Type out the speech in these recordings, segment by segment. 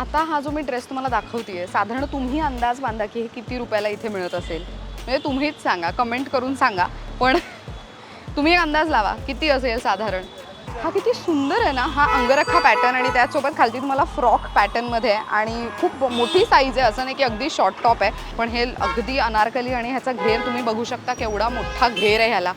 आता हा जो मी ड्रेस तुम्हाला दाखवतेय साधारण तुम्ही अंदाज बांधा की हे किती रुपयाला इथे मिळत असेल. म्हणजे तुम्हीच सांगा कमेंट करून सांगा. पण तुम्ही एक अंदाज लावा किती असेल साधारण? हा किती सुंदर आहे ना हा अंगरखा पॅटर्न आणि त्याचसोबत खालती तुम्हाला फ्रॉक पॅटर्नमध्ये आहे. आणि खूप मोठी साईज आहे असं नाही की अगदी शॉर्ट टॉप आहे. पण हे अगदी अनारकली आणि ह्याचा घेर तुम्ही बघू शकता केवढा मोठा घेर आहे ह्याला.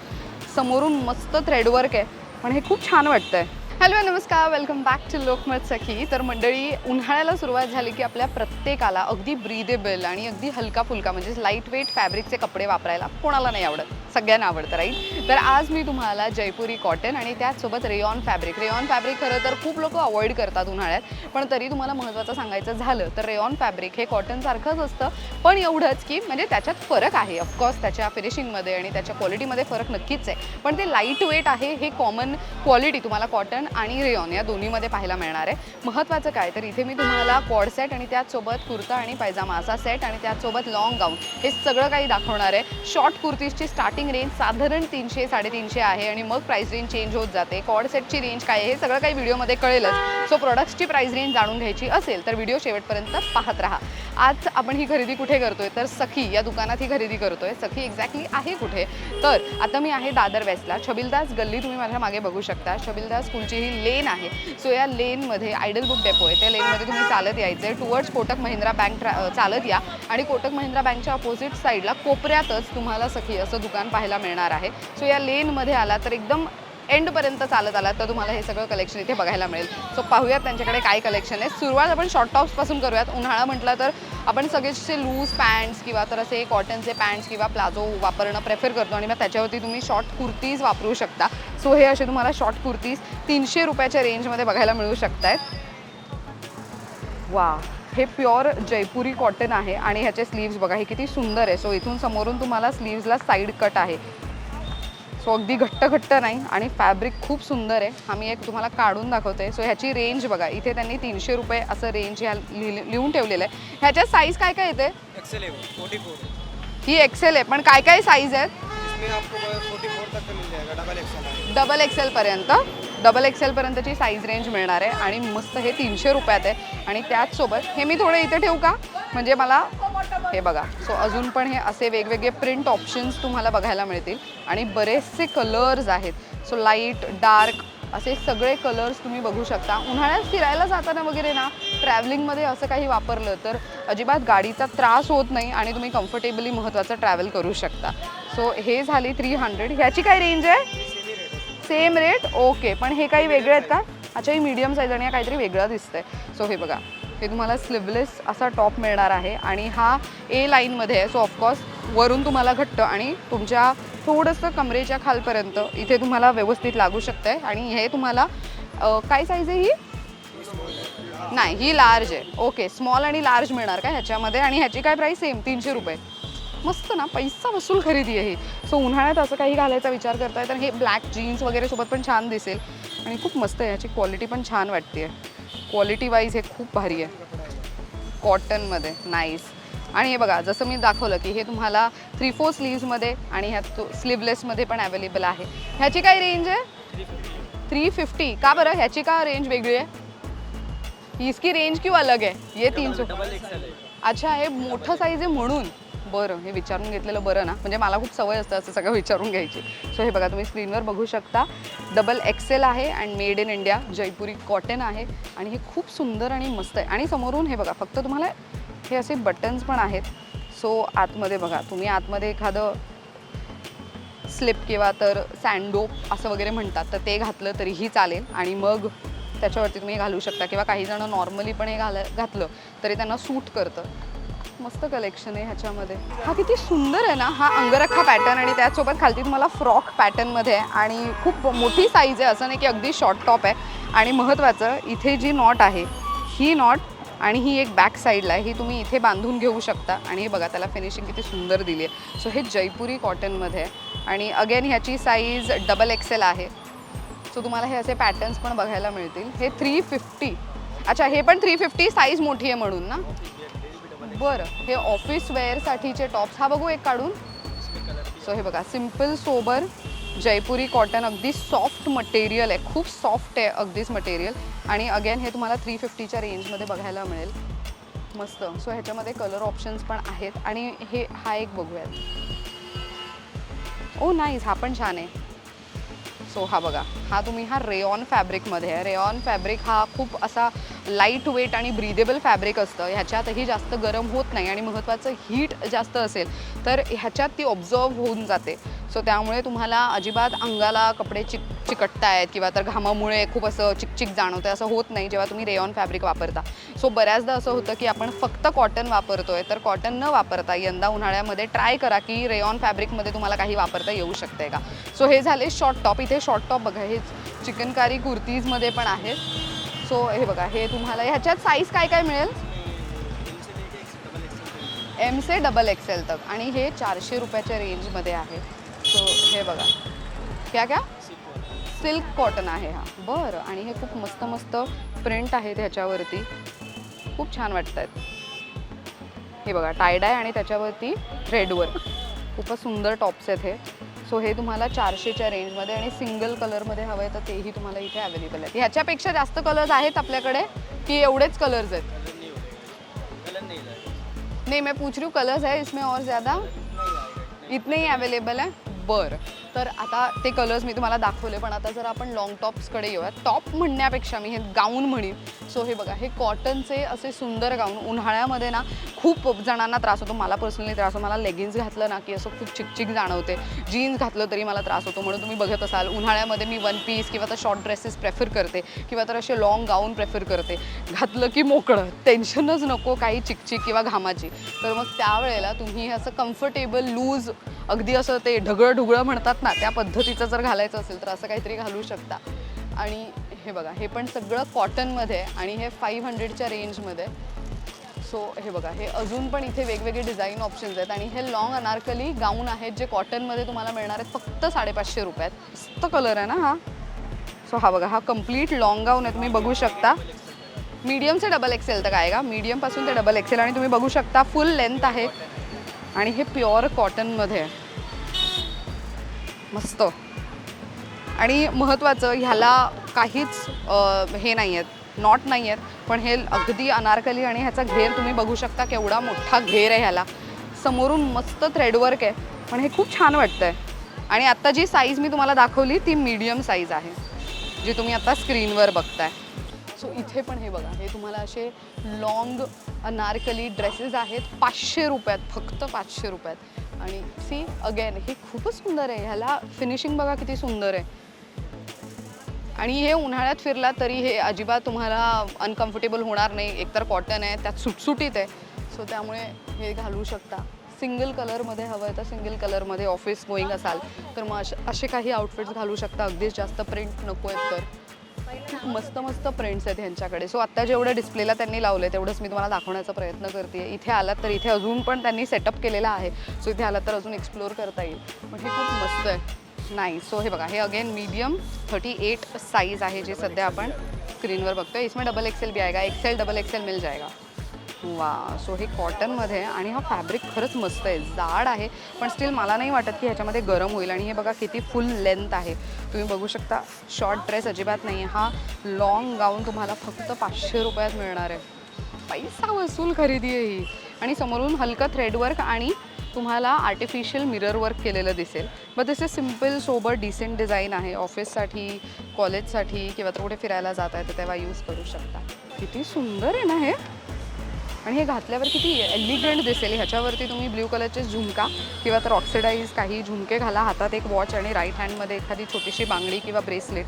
समोरून मस्त थ्रेडवर्क आहे. पण हे खूप छान वाटतं आहे हॅलो नमस्कार. Welcome back to Lokmat Sakhi. तर मंडळी उन्हाळ्याला सुरुवात झाली की आपल्या प्रत्येकाला अगदी ब्रीदेबल आणि अगदी हलका फुलका म्हणजे लाइट वेट फॅब्रिकचे कपडे वापरायला कोणाला नाही आवडत. सगळ्यांना आवडतं राईट तर आज मी तुम्हाला जयपुरी कॉटन आणि त्याचसोबत रेयॉन फॅब्रिक रेयॉन फॅब्रिक खरं तर खूप लोक अवॉइड करतात उन्हाळ्यात पण तरी तुम्हाला महत्त्वाचं सांगायचं झालं तर रेयॉन फॅब्रिक हे कॉटनसारखंच असतं पण एवढंच की म्हणजे त्याच्यात फरक आहे. ऑफकोर्स त्याच्या फिनिशिंगमध्ये आणि त्याच्या क्वालिटीमध्ये फरक नक्कीच आहे पण ते लाइट वेट आहे हे कॉमन क्वालिटी तुम्हाला कॉटन आणि रेयॉन या दोन्हीमध्ये पाहायला मिळणार आहे. महत्त्वाचं काय? तर इथे मी तुम्हाला कॉड सेट आणि त्याचसोबत कुर्ता आणि पायजामा असा सेट आणि त्याचसोबत लॉंग गाऊन हे सगळं काही दाखवणार आहे. शॉर्ट कुर्तीजची स्टार्टिंग रेंज साधारण तीनशे साडेतीनशे आहे आणि मग प्राईस रेंज चेंज होत जाते. कॉड सेटची रेंज काय आहे हे सगळं काही व्हिडिओमध्ये कळेलच. सो प्रोडक्ट्सची प्राईस रेंज जाणून घ्यायची असेल तर व्हिडिओ शेवटपर्यंत पाहत राहा. आज आपण ही खरेदी कुठे करतोय? तर सखी या दुकानात ही खरेदी करतोय. सखी एक्झॅक्टली आहे कुठे? तर आता मी आहे दादर वेस्टला छबिलदास गल्ली तुम्ही माझ्या मागे बघू शकता. छबिलदास स्कूलची ही लेन आहे. सो या लेनमध्ये आयडल बुक डेपो आहे. त्या लेनमध्ये तुम्ही चालत यायचं आहे टुवर्ड्स कोटक महिंद्रा बँक चालत या. आणि कोटक महिंद्रा बँकच्या अपोजिट साईडला कोपऱ्यातच तुम्हाला सखी असं दुकान पाहायला मिळणार आहे. सो या लेनमध्ये आला तर एकदम एंडपर्यंत चालत आला तर तुम्हाला हे सगळं कलेक्शन इथे बघायला मिळेल. सो पाहूयात त्यांच्याकडे काय कलेक्शन आहे. सुरुवात आपण शॉर्ट टॉप्सपासून करूयात. उन्हाळा म्हटलं तर आपण सगळेचे लूज पॅन्ट्स किंवा तर असे कॉटनचे पॅन्ट्स किंवा प्लाझो वापरणं प्रेफर करतो आणि मग त्याच्यावरती तुम्ही शॉर्ट कुर्तीज वापरू शकता. सो हे असे तुम्हाला शॉर्ट कुर्तीज तीनशे रुपयाच्या रेंजमध्ये बघायला मिळू शकतायत. वा हे प्युअर जयपुरी कॉटन आहे आणि ह्याचे स्लीव्स बघा हे किती सुंदर आहे. सो इथून समोरून तुम्हाला स्लीव्सला साईड कट आहे. सो अगदी घट्ट घट्ट नाही आणि फॅब्रिक खूप सुंदर आहे. आम्ही एक तुम्हाला काढून दाखवते. सो ह्याची रेंज बघा इथे त्यांनी तीनशे रुपये असं रेंज ह्या लिहि- लिहून ठेवलेलं आहे. ह्याच्यात साईज काय काय येते ही एक्सेल आहे पण काय काय साईज आहेत? आपको फोर्टी फोर तक मिल जाएगा डबल एक्सेल है डबल एक्सेलपर्यंत डबल एक्सेलपर्यंतची साईज रेंज मिळणार आहे आणि मस्त हे तीनशे रुपयात आहे. आणि त्याचसोबत हे मी थोडं इथे ठेवू का? म्हणजे मला हे बघा. सो अजून पण हे असे वेगवेगळे प्रिंट ऑप्शन्स तुम्हाला बघायला मिळतील. आणि बरेचसे कलर्स आहेत. सो लाइट डार्क असे सगळे कलर्स तुम्ही बघू शकता. उन्हाळ्यात फिरायला जाताना वगैरे ना ट्रॅव्हलिंगमध्ये असं काही वापरलं तर अजिबात गाडीचा त्रास होत नाही आणि तुम्ही कम्फर्टेबली महत्त्वाचं ट्रॅव्हल करू शकता. सो हे झाली थ्री हंड्रेड ह्याची काय रेंज आहे? सेम रेट ओके पण हे काही वेगळे आहेत का? अच्छा ही मीडियम साईज आणि हा काहीतरी वेगळं दिसतंय. सो हे बघा. हे तुम्हाला स्लीवलेस असा टॉप मिळणार आहे आणि हा ए लाईनमध्ये आहे. सो ऑफकोर्स वरून तुम्हाला घट्ट आणि तुमच्या थोडंसं कमरेच्या खालपर्यंत इथे तुम्हाला व्यवस्थित लागू शकतं आहे आणि हे तुम्हाला काय साईज आहे ही? नाही ही लार्ज आहे. ओके स्मॉल आणि लार्ज मिळणार का ह्याच्यामध्ये? आणि ह्याची काय प्राईस सेम तीनशे रुपये. मस्त ना पैसा वसूल खरेदी आहे ही. सो उन्हाळ्यात असं काही घालायचा विचार करताय तर हे ब्लॅक जीन्स वगैरे सोबत पण छान दिसेल. आणि खूप मस्त आहे ह्याची क्वालिटी पण छान वाटते क्वालिटी वाईज हे खूप भारी आहे. कॉटनमध्ये नाईस आणि हे बघा जसं मी दाखवलं की हे तुम्हाला थ्री फोर स्लीव्समध्ये आणि ह्यात स्लीवलेसमध्ये पण अवेलेबल आहे. ह्याची काय रेंज आहे? थ्री फिफ्टी का बरं? ह्याची का रेंज वेगळी आहे? इसकी रेंज क्यों अलग आहे? ये तीन सौ डबल एक्सेल अच्छा हे मोठं साईज आहे म्हणून. बरं हे विचारून घेतलेलं बरं ना. म्हणजे मला खूप सवय असतं असं सगळं विचारून घ्यायची. सो हे बघा तुम्ही स्क्रीनवर बघू शकता. डबल एक्सेल आहे and made in India Jaipuri cotton आहे. आणि हे खूप सुंदर आणि मस्त आहे. आणि समोरून हे बघा फक्त तुम्हाला हे असे बटन्स पण आहेत. सो आतमध्ये बघा तुम्ही आतमध्ये एखादं स्लिप किंवा तर सँडोप असं वगैरे म्हणतात तर ते घातलं तरीही चालेल. आणि मग त्याच्यावरती तुम्ही घालू शकता किंवा काही जण नॉर्मली पण हे घाल घातलं तरी त्यांना सूट करतं. मस्त कलेक्शन आहे ह्याच्यामध्ये. हा किती सुंदर आहे ना हा अंगरखा पॅटर्न आणि त्याचसोबत खालती तुम्हाला फ्रॉक पॅटर्नमध्ये आहे आणि खूप मोठी साईज आहे. असं नाही की अगदी शॉर्ट टॉप आहे. आणि महत्त्वाचं इथे जी नॉट आहे ही नॉट आणि ही एक बॅक साईडला आहे ही तुम्ही इथे बांधून घेऊ शकता. आणि हे बघा त्याला फिनिशिंग किती सुंदर दिली आहे. सो हे जयपुरी कॉटनमध्ये आहे. आणि अगेन ह्याची साईज डबल एक्सेल आहे. सो तुम्हाला हे असे पॅटर्न्स पण बघायला मिळतील. हे थ्री फिफ्टी अच्छा हे पण थ्री फिफ्टी साईज मोठी आहे म्हणून ना? बरं हे ऑफिस वेअरसाठीचे टॉप्स हा बघू एक काढून. सो हे बघा सिंपल सोबर जयपुरी कॉटन अगदी सॉफ्ट मटेरियल आहे. खूप सॉफ्ट आहे अगदीच मटेरियल आणि अगेन हे तुम्हाला थ्री फिफ्टीच्या रेंजमध्ये बघायला मिळेल. मस्त. सो ह्याच्यामध्ये कलर ऑप्शन्स पण आहेत. आणि हे हा एक बघूयात. Oh, ओ नाईस हा पण छान आहे. सो हा बघा. हा तुम्ही हा रेऑन फॅब्रिकमध्ये आहे. रेऑन फॅब्रिक हा खूप असा लाइट वेट आणि ब्रिदेबल फॅब्रिक असतं. ह्याच्यातही जास्त गरम होत नाही आणि महत्त्वाचं हीट जास्त असेल तर ह्याच्यात ती ऑब्झर्व होऊन जाते. सो त्यामुळे तुम्हाला अजिबात अंगाला कपडे चिक चिकटतायत किंवा तर घामामुळे खूप असं चिकचिक जाणवतं असं होत नाही जेव्हा तुम्ही रेऑन फॅब्रिक वापरता. सो बऱ्याचदा असं होतं की आपण फक्त कॉटन वापरतोय तर कॉटन न वापरता यंदा उन्हाळ्यामध्ये ट्राय करा की रेऑन फॅब्रिकमध्ये तुम्हाला काही वापरता येऊ शकते का? सो हे झाले शॉर्ट टॉप इथे शॉर्ट टॉप बघा हे चिकनकारी कुर्तीजमध्ये पण आहेत. सो हे बघा हे तुम्हाला ह्याच्यात साईज काय काय मिळेल? एम से डबल एक्सेल तक. आणि हे चारशे रुपयाच्या रेंजमध्ये आहे. सो हे बघा. क्या क्या? सिल्क कॉटन आहे हा. बरं. आणि हे खूप मस्त मस्त प्रिंट आहेत ह्याच्यावरती. खूप छान वाटत आहेत हे बघा टायडाय आणि त्याच्यावरती थ्रेडवर्क खूपच सुंदर टॉप्स आहेत हे. सो हे तुम्हाला चारशेच्या रेंजमध्ये आणि सिंगल कलरमध्ये हवं आहे तर तेही तुम्हाला इथे अवेलेबल आहेत. ह्याच्यापेक्षा जास्त कलर्स आहेत आपल्याकडे की एवढेच कलर्स आहेत? नहीं मैं पूछ रही हूँ कलर्स है इसमें और ज़्यादा? इतने ही अवेलेबल आहे बरं. तर आता ते कलर्स मी तुम्हाला दाखवले पण आता जर आपण लॉंग टॉप्सकडे येऊया टॉप म्हणण्यापेक्षा मी हे गाऊन म्हणीन. सो हे बघा हे कॉटनचे असे सुंदर गाऊन उन्हाळ्यामध्ये ना खूप जणांना त्रास होतो. मला पर्सनली त्रास होतो. मला लेगिन्स घातलं ना की असं खूप चिकचिक जाणवते. जीन्स घातलं तरी मला त्रास होतो. म्हणून तुम्ही बघत असाल उन्हाळ्यामध्ये मी वन पीस किंवा तर शॉर्ट ड्रेसेस प्रेफर करते किंवा तर असे लॉंग गाऊन प्रेफर करते. घातलं की मोकळं. टेन्शनच नको काही चिकचिक किंवा घामाची. तर मग त्यावेळेला तुम्ही असं कम्फर्टेबल लूज अगदी असं ते ढगळ ढुगळं म्हणतात ना त्या पद्धतीचं जर घालायचं असेल तर असं काहीतरी घालू शकता. आणि हे बघा हे पण सगळं कॉटनमध्ये आणि हे फाईव्ह हंड्रेडच्या रेंजमध्ये सो हे बघा हे अजून पण इथे वेगवेगळे डिझाईन ऑप्शन्स आहेत आणि हे लॉंग अनारकली गाऊन आहेत जे कॉटनमध्ये तुम्हाला मिळणार आहेत फक्त साडेपाचशे रुपयात. मस्त कलर आहे ना हा? सो हा बघा हा कंप्लीट लॉंग गाऊन आहे तुम्ही बघू शकता. मीडियमचे डबल एक्सेल तर काय का? मीडियमपासून ते डबल एक्सेल आणि तुम्ही बघू शकता फुल लेंथ आहे. आणि हे प्युअर कॉटनमध्ये आहे मस्त. आणि महत्त्वाचं ह्याला काहीच हे नाही आहेत नॉट नाही आहेत पण हे अगदी अनारकली आणि ह्याचा घेर तुम्ही बघू शकता केवढा मोठा घेर आहे ह्याला. समोरून मस्त थ्रेडवर्क आहे पण हे खूप छान वाटतं आहे आणि आत्ता जी साईज मी तुम्हाला दाखवली ती मीडियम साईज आहे जी तुम्ही आता स्क्रीनवर बघताय. सो इथे पण हे बघा हे तुम्हाला असे लॉंग अनारकली ड्रेसेस आहेत पाचशे रुपयात फक्त पाचशे रुपयात. आणि सी अगेन हे खूपच सुंदर आहे. ह्याला फिनिशिंग बघा किती सुंदर आहे. आणि हे उन्हाळ्यात फिरला तरी हे अजिबात तुम्हाला अनकम्फर्टेबल होणार नाही. एकतर कॉटन आहे त्यात सुटसुटीत आहे. सो त्यामुळे हे घालू शकता. सिंगल कलरमध्ये हवं आहे तर सिंगल कलरमध्ये ऑफिस गोईंग असाल तर मग असे असे काही आउटफिट्स घालू शकता. अगदीच जास्त प्रिंट नको आहेत तर. खूप मस्त मस्त प्रिंट्स आहेत ह्यांच्याकडे. सो आत्ता जेवढं डिस्प्लेला त्यांनी लावलं आहे तेवढंच मी तुम्हाला दाखवण्याचा प्रयत्न करते इथे आलात तर इथे अजून पण त्यांनी सेटअप केलेला आहे. सो इथे आलात तर अजून एक्सप्लोअर करता येईल. पण हे खूप मस्त आहे. नाही सो हे बघा हे again medium thirty eight size आहे जे सध्या आपण स्क्रीनवर बघतोय. इसमें डबल एक्सेल भी आएगा. एक्सेल डबल एक्सेल मिल जाएगा. वा सो हे कॉटनमध्ये आहे आणि हा फॅब्रिक खरंच मस्त आहे. जाड आहे पण स्टील मला नाही वाटत की ह्याच्यामध्ये गरम होईल. आणि हे बघा किती फुल लेंथ आहे. तुम्ही बघू शकता शॉर्ट ड्रेस अजिबात नाही. आहे हा लॉंग गाऊन तुम्हाला फक्त पाचशे रुपयात मिळणार आहे. पैसा वसूल खरेदी आहे ही. आणि समोरून हलकं थ्रेडवर्क आणि तुम्हाला आर्टिफिशियल मिरर वर्क केलेलं दिसेल. But this is simple sober decent design आहे. ऑफिससाठी कॉलेजसाठी किंवा तर कुठे फिरायला जात आहे तर तेव्हा यूज करू शकता. किती सुंदर आहे ना हे. आणि हे घातल्यावर किती एलिगंट दिसेल? ह्याच्यावरती तुम्ही ब्ल्यू कलरचे झुमका किंवा तर ऑक्सिडाईज काही झुमके घाला. हातात एक वॉच आणि राईट हँडमध्ये एखादी छोटीशी बांगडी किंवा ब्रेसलेट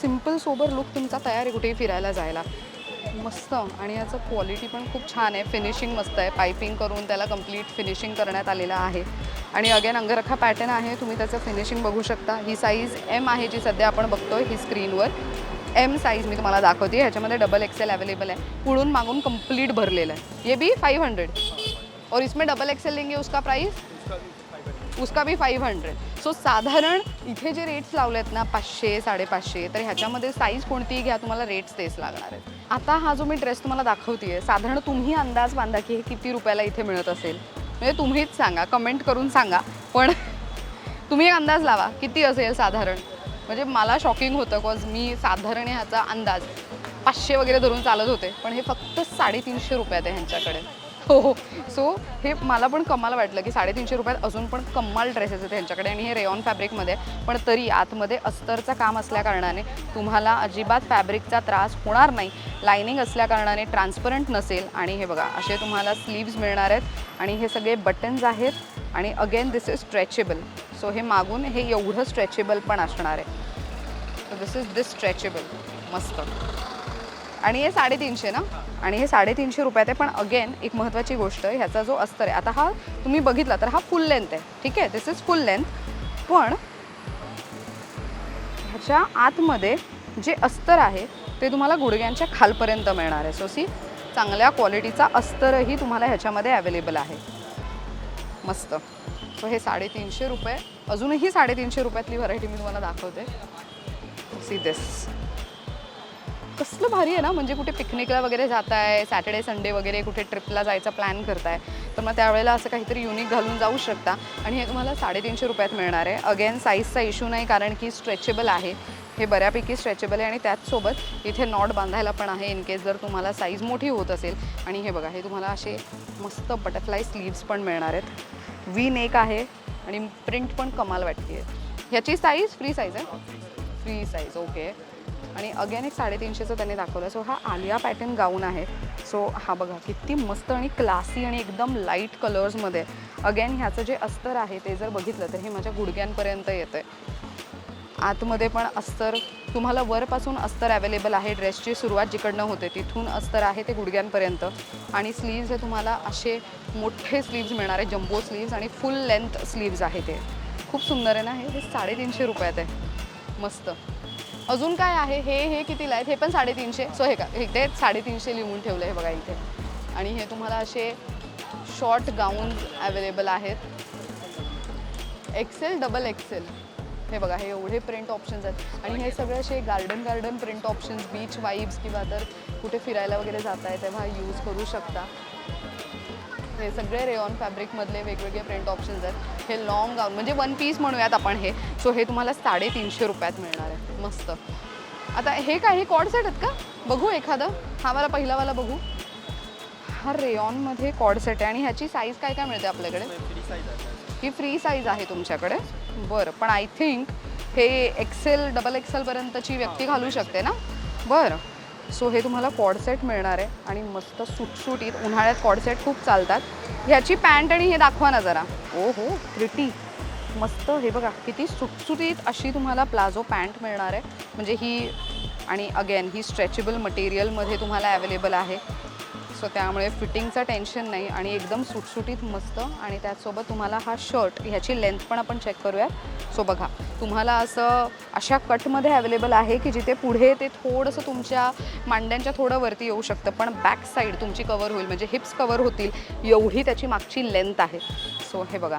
सिंपल सोबर लुक तुमचा तयार आहे कुठेही फिरायला जायला. मस्त. आणि याचं क्वालिटी पण खूप छान आहे. फिनिशिंग मस्त आहे. पायपिंग करून त्याला कंप्लीट फिनिशिंग करण्यात आलेलं आहे. आणि अगेन अंगरखा पॅटर्न आहे. तुम्ही त्याचं फिनिशिंग बघू शकता. ही साईज एम आहे जी सध्या आपण बघतोय ही स्क्रीनवर एम साईज मी तुम्हाला दाखवते. ह्याच्यामध्ये डबल एक्सेल अवेलेबल आहे. पुढून मागून कंप्लीट भरलेलं आहे. ये भी फाईव्ह हंड्रेड और इसमें डबल एक्सेल लेंगे उसका प्राईस उसका भी फाईव्ह हंड्रेड सो साधारण इथे जे रेट्स लावलेत ना पाचशे साडेपाचशे तर ह्याच्यामध्ये साईज कोणतीही घ्या तुम्हाला रेट्स तेच लागणार आहेत. आता हा जो मी ड्रेस तुम्हाला दाखवते साधारण तुम्ही अंदाज बांधा की हे किती रुपयाला इथे मिळत असेल. म्हणजे तुम्हीच सांगा कमेंट करून सांगा. पण तुम्ही एक अंदाज लावा किती असेल साधारण? म्हणजे मला शॉकिंग होतं कॉज मी साधारण ह्याचा अंदाज पाचशे वगैरे धरून चालत होते पण हे फक्त साडेतीनशे रुपयात आहे ह्यांच्याकडे. हो हो. सो हे मला पण कमाल वाटलं की साडेतीनशे रुपयात अजून पण कमाल ड्रेसेस आहेत त्यांच्याकडे आणि हे रेऑन फॅब्रिकमध्ये आहे. पण तरी आतमध्ये अस्तरचं काम असल्याकारणाने तुम्हाला अजिबात फॅब्रिकचा त्रास होणार नाही. लायनिंग असल्याकारणाने ट्रान्सपरंट नसेल आणि हे बघा असे तुम्हाला स्लीव्ज मिळणार आहेत आणि हे सगळे बटन्स आहेत आणि again this is stretchable so हे मागून हे एवढं स्ट्रेचेबल पण असणार आहे. दिस इज दिस स्ट्रेचेबल मस्त. आणि हे साडेतीनशे ना? आणि हे साडेतीनशे रुपयात आहे पण अगेन एक महत्त्वाची गोष्ट ह्याचा जो अस्तर आहे आता हा तुम्ही बघितला तर हा फुल लेंथ आहे ठीक आहे? दिस इज फुल लेंथ पण ह्याच्या आतमध्ये जे अस्तर आहे ते तुम्हाला गुडघ्यांच्या खालपर्यंत मिळणार आहे. सो सी चांगल्या क्वालिटीचा अस्तरही तुम्हाला ह्याच्यामध्ये अवेलेबल आहे. मस्त. सो हे साडेतीनशे रुपये अजूनही साडेतीनशे रुपयातली व्हरायटी मी तुम्हाला दाखवते. सी दिस कसलं भारी आहे ना म्हणजे कुठे पिकनिकला वगैरे जात आहे सॅटर्डे संडे वगैरे कुठे ट्रिपला जायचा प्लॅन करताय तर मग त्यावेळेला असं काहीतरी युनिक घालून जाऊ शकता. आणि हे तुम्हाला साडेतीनशे रुपयात मिळणार आहे. अगेन साईजचा इश्यू नाही कारण की स्ट्रेचेबल आहे. हे बऱ्यापैकी स्ट्रेचेबल आहे आणि त्याचसोबत इथे नॉट बांधायला पण आहे इन केस जर तुम्हाला साईज मोठी होत असेल. आणि हे बघा हे तुम्हाला असे मस्त बटरफ्लाय स्लीव्स पण मिळणार आहेत. वी नेक आहे आणि प्रिंट पण कमाल वाटते आहे ह्याची साईज फ्री साईज आहे? फ्री साईज ओके आणि अगेन एक साडेतीनशेचं त्यांनी दाखवलं. सो हा आलिया पॅटर्न गाऊन आहे. सो हा बघा किती मस्त आणि क्लासी आणि एकदम लाइट कलर्समध्ये अगेन ह्याचं जे अस्तर आहे ते जर बघितलं तर हे माझ्या गुडघ्यांपर्यंत येतं आहे आतमध्ये पण अस्तर तुम्हाला वरपासून अस्तर अवेलेबल आहे. ड्रेसची सुरुवात जिकडनं होते तिथून अस्तर आहे ते गुडघ्यांपर्यंत. आणि स्लीव्ज हे तुम्हाला असे मोठे स्लीव्ज मिळणार आहे जम्बो स्लीव्ज आणि फुल लेंथ स्लीव्ज आहे ते. खूप सुंदर आहे ना हे? हे साडेतीनशे रुपयात आहे. मस्त. अजून काय आहे? हे हे कितीला आहेत? हे पण साडेतीनशे. सो हे का हे ते साडेतीनशे लिहून ठेवलं आहे बघा इथे. आणि हे तुम्हाला असे शॉर्ट गाऊन अवेलेबल आहेत. एक्सेल डबल एक्सेल हे बघा हे एवढे प्रिंट ऑप्शन्स आहेत. आणि हे सगळे असे garden garden print options beach vibes किंवा तर कुठे फिरायला वगैरे जात आहे तेव्हा यूज करू शकता. हे सगळे रेऑन फॅब्रिकमधले वेगवेगळे प्रिंट ऑप्शन्स आहेत. हे लॉंग गाऊन म्हणजे वन पीस म्हणूयात आपण हे. सो हे तुम्हाला साडेतीनशे रुपयात मिळणार आहे. मस्त. आता हे काय हे कॉड सेट आहेत का? बघू एखादं. हा मला पहिलावाला बघू. हा रेऑनमध्ये कॉड सेट आहे. आणि ह्याची साईज काय काय मिळते आपल्याकडे? ही फ्री साईज आहे तुमच्याकडे. बरं पण आय थिंक हे एक्सेल डबल एक्सेलपर्यंतची व्यक्ती घालू शकते ना? बरं. सो हे तुम्हाला कॉडसेट मिळणार आहे आणि मस्त सुटसुटीत उन्हाळ्यात कॉडसेट खूप चालतात. ह्याची पॅन्ट आणि हे दाखवा ना जरा. ओ हो प्रिटी मस्त हे बघा किती सुटसुटीत अशी तुम्हाला प्लाझो पॅन्ट मिळणार आहे. म्हणजे ही आणि अगेन ही स्ट्रेचेबल मटेरियलमध्ये तुम्हाला अवेलेबल आहे. सो त्यामुळे फिटिंगचं टेन्शन नाही आणि एकदम सुटसुटीत मस्त. आणि त्याचसोबत तुम्हाला हा शर्ट ह्याची लेंथ पण आपण चेक करूया. सो बघा तुम्हाला असं अशा कटमध्ये अवेलेबल आहे की जिथे पुढे ते थोडंसं तुमच्या मांड्यांच्या थोडं वरती येऊ शकतं पण बॅक साईड तुमची कवर होईल. म्हणजे हिप्स कवर होतील एवढी त्याची मागची लेंथ आहे. सो हे बघा.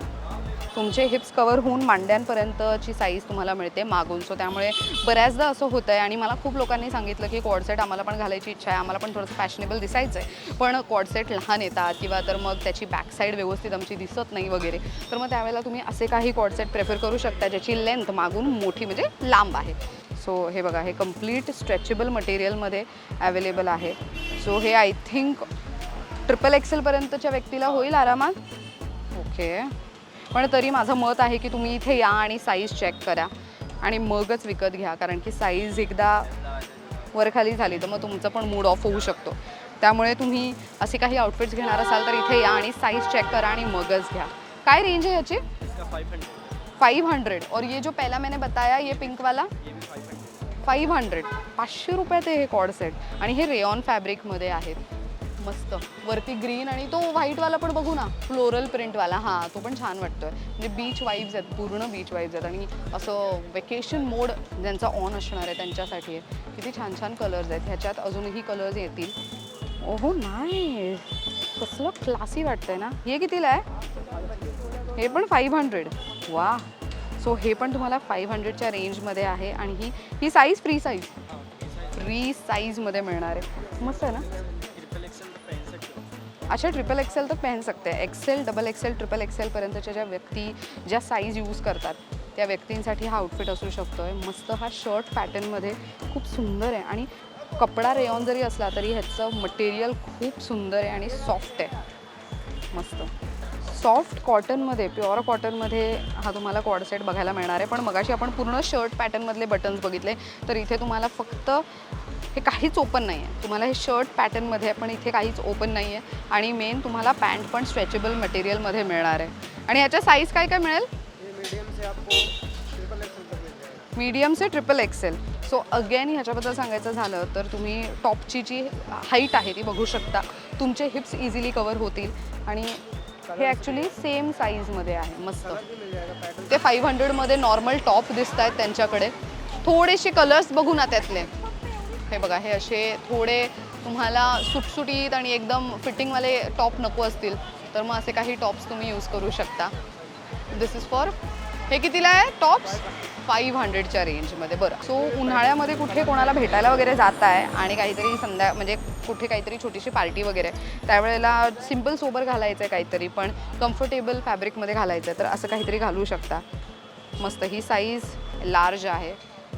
तुमचे हिप्स कवर होऊन मांड्यांपर्यंतची साईज तुम्हाला मिळते मागून. सो त्यामुळे बऱ्याचदा असं होतं आहे आणि मला खूप लोकांनी सांगितलं की कॉडसेट आम्हाला पण घालायची इच्छा आहे आम्हाला पण थोडंसं फॅशनेबल दिसायचं आहे पण कॉडसेट लहान येतात किंवा तर मग त्याची बॅकसाईड व्यवस्थित आमची दिसत नाही वगैरे. तर मग त्यावेळेला तुम्ही असे काही कॉडसेट प्रेफर करू शकता ज्याची लेंथ मागून मोठी म्हणजे लांब आहे. सो हे बघा हे कंप्लीट स्ट्रेचेबल मटेरियलमध्ये अवेलेबल आहे. सो हे आय थिंक ट्रिपल एक्सेलपर्यंतच्या व्यक्तीला होईल आरामात? ओके पण तरी माझं मत आहे की तुम्ही इथे या आणि साईज चेक करा. आणि मगच विकत घ्या कारण की साईज एकदा वरखाली झाली तर मग तुमचं पण मूड ऑफ होऊ शकतो. त्यामुळे तुम्ही असे काही आउटफिट्स घेणार असाल तर इथे या आणि साईज चेक करा आणि मगच घ्या. काय रेंज है याची? फाइव हंड्रेड और ये जो पहला मैंने बताया ये पिंक वाला? फाईव्ह हंड्रेड पाचशे रुपयात आहे हे कॉड सेट आणि हे रेऑन फॅब्रिकमध्ये आहेत. मस्त. वरती ग्रीन आणि तो व्हाईटवाला पण बघू ना. फ्लोरल प्रिंटवाला हां तो पण छान वाटतोय. म्हणजे बीच वाईब्स आहेत पूर्ण बीच वाईब्स आहेत. आणि असं वेकेशन मोड ज्यांचा ऑन असणार आहे त्यांच्यासाठी आहे. किती छान छान कलर्स आहेत. ह्याच्यात अजूनही कलर्स येतील. ओहो नाही कसलं क्लासी वाटतंय ना. हे कितीला आहे? हे पण फाईव्ह हंड्रेड वा सो हे पण तुम्हाला फाईव्ह हंड्रेडच्या रेंजमध्ये आहे. आणि ही ही साईज फ्री साईज फ्री साईजमध्ये मिळणार आहे. मस्त आहे ना? अच्छा ट्रिपल एक्सेल तर पहन सकते. हैं एक्सेल डबल एक्सेल ट्रिपल एक्सेलपर्यंतच्या ज्या व्यक्ती ज्या साईज यूज करतात त्या व्यक्तींसाठी हा आउटफिट असू शकतो आहे मस्त हा शर्ट पॅटर्नमध्ये खूप सुंदर आहे आणि कपडा रेयॉन जरी असला तरी ह्याचं मटेरियल खूप सुंदर आहे आणि सॉफ्ट आहे. मस्त. सॉफ्ट कॉटनमध्ये प्युअर कॉटनमध्ये हा तुम्हाला कॉडसेट बघायला मिळणार आहे. पण मगाशी आपण पूर्ण शर्ट पॅटर्नमधले बटन्स बघितले तर इथे तुम्हाला फक्त हे काहीच ओपन नाही आहे. तुम्हाला हे शर्ट पॅटर्नमध्ये आहे पण इथे काहीच ओपन नाही आहे. आणि मेन तुम्हाला पॅन्ट पण स्ट्रेचेबल मटेरियलमध्ये मिळणार आहे. आणि याच्या साईज काय काय मिळेल? मीडियम से ट्रिपल एक्सेल सो अगेन ह्याच्याबद्दल सांगायचं झालं तर तुम्ही टॉपची जी हाईट आहे ती बघू शकता. तुमचे हिप्स इझिली कवर होतील. आणि हे ॲक्च्युली सेम साईजमध्ये आहे. मस्त. ते फाईव्ह हंड्रेडमध्ये नॉर्मल टॉप दिसत आहेत त्यांच्याकडे. थोडेसे कलर्स बघू ना त्यातले. हे बघा हे असे थोडे तुम्हाला सुटसुटीत आणि एकदम फिटिंगवाले टॉप नको असतील तर मग असे काही टॉप्स तुम्ही यूज करू शकता. दिस इज फॉर हे कितीला आहे? टॉप्स फाईव्ह हंड्रेडच्या रेंजमध्ये बरं. सो उन्हाळ्यामध्ये कुठे कोणाला भेटायला वगैरे जात आहे आणि काहीतरी संध्या म्हणजे कुठे काहीतरी छोटीशी पार्टी वगैरे त्यावेळेला सिंपल सोबर घालायचं आहे काहीतरी पण कम्फर्टेबल फॅब्रिकमध्ये घालायचं आहे तर असं काहीतरी घालू शकता. मस्त ही साईज लार्ज आहे.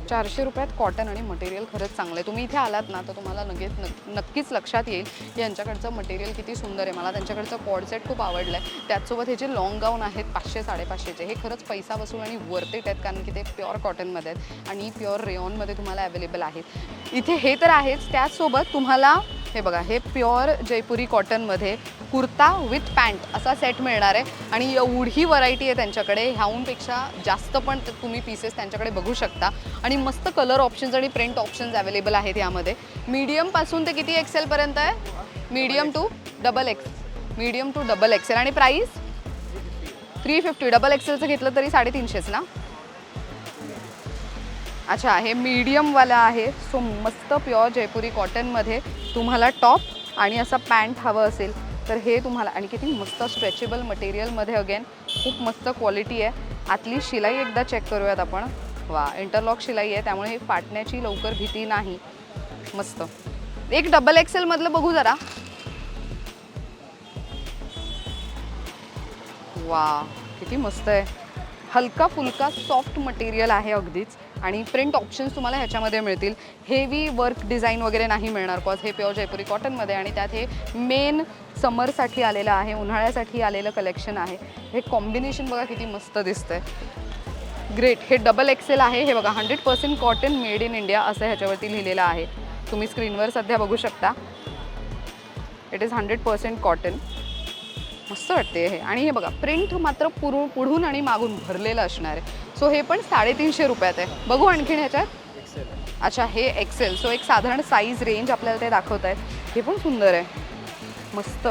चारशे रुपयात कॉटन आणि मटेरियल खरंच चांगलं आहे. तुम्ही इथे आलात ना तर तुम्हाला लगेच नक्कीच लक्षात येईल की यांच्याकडचं मटेरियल किती सुंदर आहे. मला त्यांच्याकडचं कॉडसेट खूप आवडलं आहे त्याचसोबत हे जे लॉंग गाऊन आहेत पाचशे साडेपाचशेचे हे खरंच पैसा वसूल आणि वर्तेट आहेत कारण की ते प्युअर कॉटनमध्ये आहेत आणि प्युअर रेऑनमध्ये तुम्हाला अवेलेबल आहेत. इथे हे तर आहेच. त्याचसोबत तुम्हाला हे बघा हे प्युअर जयपुरी कॉटनमध्ये कुर्ता विथ पॅन्ट असा सेट मिळणार आहे. आणि एवढी व्हरायटी आहे त्यांच्याकडे. ह्याहूनपेक्षा जास्त पण तुम्ही पीसेस त्यांच्याकडे बघू शकता. आणि मस्त कलर ऑप्शन्स आणि प्रिंट ऑप्शन्स अवेलेबल आहेत यामध्ये. मीडियमपासून ते किती एक्सेलपर्यंत आहे? Medium to double X medium to double XL आणि प्राईस थ्री फिफ्टी डबल एक्सेलचं घेतलं तरी साडेतीनशेच ना? अच्छा हे मीडियमवाला आहे. सो मस्त प्युअर जयपुरी कॉटनमध्ये तुम्हाला टॉप आणि असं पॅन्ट हवं असेल तर हे तुम्हाला आणि किती मस्त स्ट्रेचेबल मटेरियलमध्ये अगेन खूप मस्त क्वालिटी आहे. आतली शिलाई एकदा चेक करूयात आपण. वा इंटरलॉक शिलाई आहे त्यामुळे हे फाटण्याची लवकर भीती नाही. मस्त. एक डबल एक्सेलमधलं बघू जरा. वा किती मस्त आहे. हलका फुलका सॉफ्ट मटेरियल आहे अगदीच. आणि प्रिंट ऑप्शन्स तुम्हाला ह्याच्यामध्ये मिळतील. हेवी वर्क डिझाईन वगैरे नाही मिळणार कॉज हे प्युअर जयपुरी कॉटनमध्ये आणि त्यात हे मेन समरसाठी आलेलं आहे उन्हाळ्यासाठी आलेलं कलेक्शन आहे. हे कॉम्बिनेशन बघा किती मस्त दिसतंय. ग्रेट हे डबल एक्सेल आहे. हे बघा hundred percent cotton made in India असं ह्याच्यावरती लिहिलेलं आहे. तुम्ही स्क्रीनवर सध्या बघू शकता. It is hundred percent cotton मस्त वाटते हे. आणि हे बघा प्रिंट मात्र पुरू पुढून आणि मागून भरलेलं असणार आहे. सो हे पण साडेतीनशे रुपयात आहे. बघू आणखीन ह्याच्यात. अच्छा हे एक्सेल सो एक साधारण साईज रेंज आपल्याला ते दाखवत आहेत. हे पण सुंदर आहे. मस्त.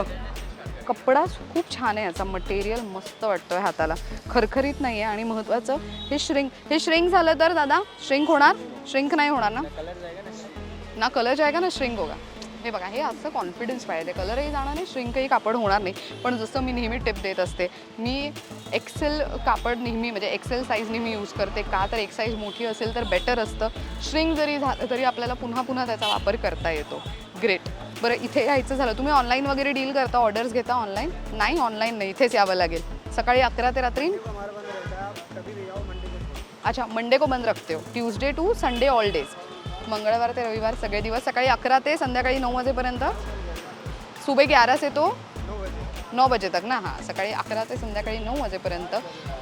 कपडा खूप छान आहे याचा. मटेरियल मस्त वाटतोय हाताला. खरखरीत नाही आहे आणि महत्त्वाचं हे श्रिंक हे श्रिंक झालं तर दादा श्रिंक होणार? श्रिंक नाही होणार ना? ना? कलर जायगा ना? श्रिंक होगा. हे बघा हे असं कॉन्फिडन्स पाहिजे. कलरही जाणार नाही श्रिंकही कापड होणार नाही. पण जसं मी नेहमी टिप देत असते मी एक्सेल कापड नेहमी म्हणजे एक्सेल साईज नेहमी यूज करते. का तर एक साईज मोठी असेल तर बेटर असतं. श्रिंक जरी झालं तरी आपल्याला पुन्हा पुन्हा त्याचा वापर करता येतो. ग्रेट बरं इथे यायचं झालं. तुम्ही ऑनलाईन वगैरे डील करता ऑर्डर्स घेता ऑनलाईन नाही ऑनलाईन नाही. इथेच यावं लागेल. सकाळी अकरा ते रात्री? अच्छा मंडे को बंद रखते हो. Tuesday to Sunday all days मंगळवार ते रविवार सगळे दिवस सकाळी अकरा ते संध्याकाळी नऊ वाजेपर्यंत. सुबह ग्यारह से तो नऊ बजे तक ना? हां सकाळी अकरा ते संध्याकाळी नऊ वाजेपर्यंत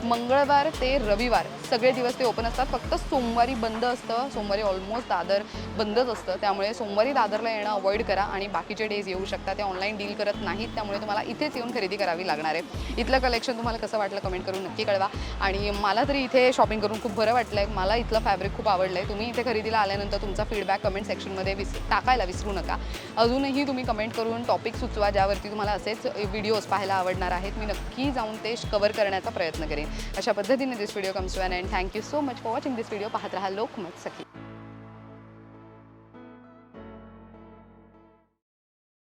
मंगळवार ते रविवार सगळे दिवस ते ओपन असतात. फक्त सोमवारी बंद असतं. सोमवारी ऑलमोस्ट दादर बंदच असतं. त्यामुळे सोमवारी दादरला येणं अवॉइड करा आणि बाकीचे डेज येऊ शकता ते ऑनलाईन डील करत नाहीत. त्यामुळे तुम्हाला इथेच येऊन खरेदी करावी लागणार आहे. इथलं कलेक्शन तुम्हाला कसं वाटलं कमेंट करून नक्की कळवा. आणि मला तरी इथे शॉपिंग करून खूप बरं वाटलं आहे मला इथलं फॅब्रिक खूप आवडलं आहे तुम्ही इथे खरेदीला आल्यानंतर तुमचा फीडबॅक कमेंट सेक्शनमध्ये विस टाकायला विसरू नका. अजूनही तुम्ही कमेंट करून टॉपिक सुचवा. ज्यावरती तुम्हाला असेच व्हिडिओ व्हिडिओज पाहायला आवडणार आहेत. मी नक्की जाऊन ते कवर करण्याचा प्रयत्न करेन. अशा पद्धतीने this video comes to and thank you so much for watching this video पाहत राहा लोकमत सखी.